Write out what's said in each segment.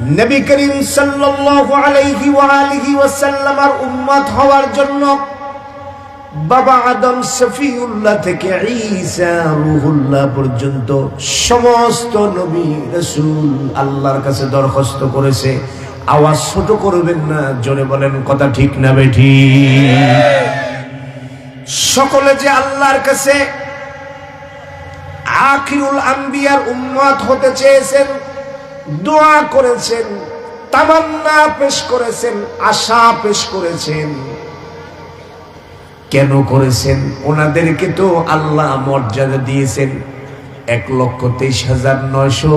নবী করিম সাল্লাল্লাহু আলাইহি ওয়া উম্মত হওয়ার জন্য বাবা আদম সফিউল্লাহ থেকে ঈসা পর্যন্ত সমস্ত নবী রাসূল আল্লাহর কাছে দরখাস্ত করেছে। আওয়াজ ছোট করবেন না, জোরে বলেন, কথা ঠিক না বেঠি। সকলে যে আল্লাহর কাছে আখিরুল আম্বিয়ার উম্মত হতে চেয়েছেন দোয়া করেছেন তামান্না পেশ করেছেন আশা পেশ করেছেন। কেন করেছেন? ওনাদেরকে তো আল্লাহ মর্যাদা দিয়েছেন। এক লক্ষ তেইশ হাজার নয়শো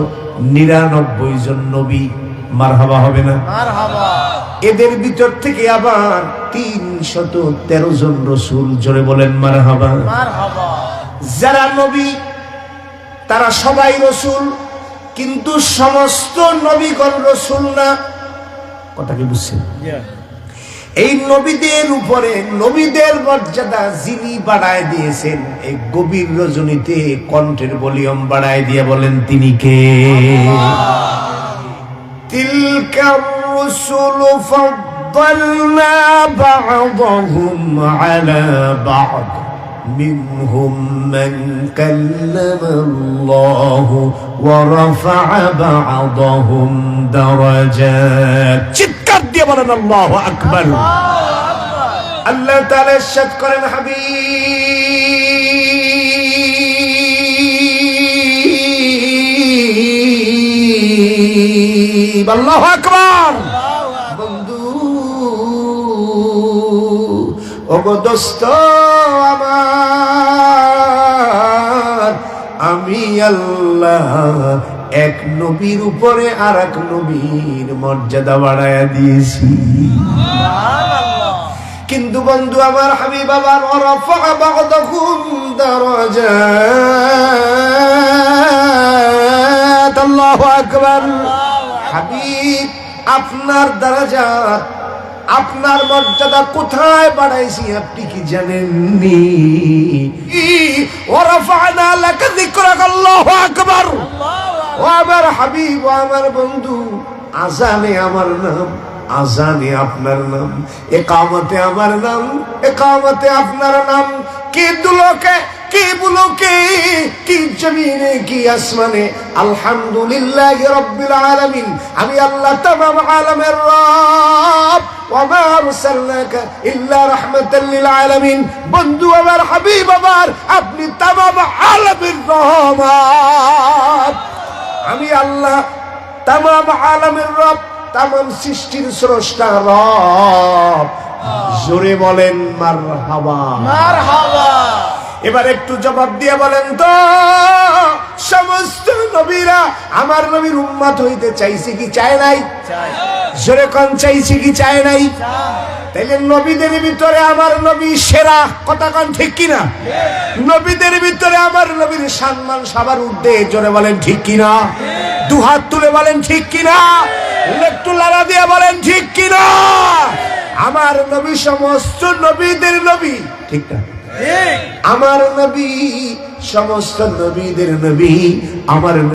নিরানব্বই জন নবী। মারহাবা হবে না? এদের ভিতর থেকে আবার তিন শত তেরো জন রসুল জোরে বলেন মারহাবা। যারা নবী তারা সবাই রসুল। কিন্তু সমস্ত নবীগণ রসুল না। কথা কি বুঝছেন? এই নবীদের উপরে নবীদের মর্যাদা যিনি বাড়ায় দিয়েছেন এই গভীর রজনীতে কণ্ঠের ভলিউম বাড়ায় দিয়ে বলেন তিনি কে? তিলকা الرسل فضلنا بعضهم على بعض منهم من كلم الله ورفع بعضهم درجات চিৎকার দিয়ে বলেন আল্লাহ আকবার আল্লাহ তাআলা ইরশাদ করেন হাবিব আল্লাহ আকবার ওগো দোস্ত আমার আমি আল্লাহ এক নবীর উপরে আর এক নবীর মর্যাদা বাড়ায়া দিয়েছি। কিন্তু বন্ধু আমার হাবিব আবার ওরফা বাগদাকুম দারাজাত আল্লাহু আকবার। হাবিব আপনার দারাজাত আপনার মর্যাদা কোথায় বাড়াইছি আপনি কি ও আমার হাবিব আমার বন্ধু, আজানে আমার নাম, আজানে আপনার নাম, একামতে আমার নাম, একামতে আপনার নাম। কে দুলোকে আলহামদুলিল্লাহ রব্বিল আলামিন। আমি আল্লাহ তামাম আলমের রব। ওমা আরসালনাকা ইল্লা রাহমাতাল লিল আলামিন। বন্ধু আমার হাবিব আমার আপনি তামাম আলামের রহমান। আমি আল্লাহ তাম আলমের রব তাম সৃষ্টির স্রষ্টা রব। জোরে বলেন মার হাবা এবার একটু জবাব দিয়ে বলেন তো সমস্ত নবীরা আমার নবীর উম্মাত হইতে চাইছে কি চায় নাই? জোরে কন চাইছে কি চায় নাই? তাইলে নবীদের ভিতরে আমার নবী সেরা কথা কন ঠিক কিনা? নবীদের ভিতরে আমার নবীর সম্মান সবার উর্ধে জোরে বলেন ঠিক কিনা? দু হাত তুলে বলেন ঠিক কিনা? একটু লাড়া দিয়ে বলেন ঠিক কিনা? আমার নবী সমস্ত নবীদের নবী ঠিক না? আমার নবী সমস্ত নবীদের নবী আমার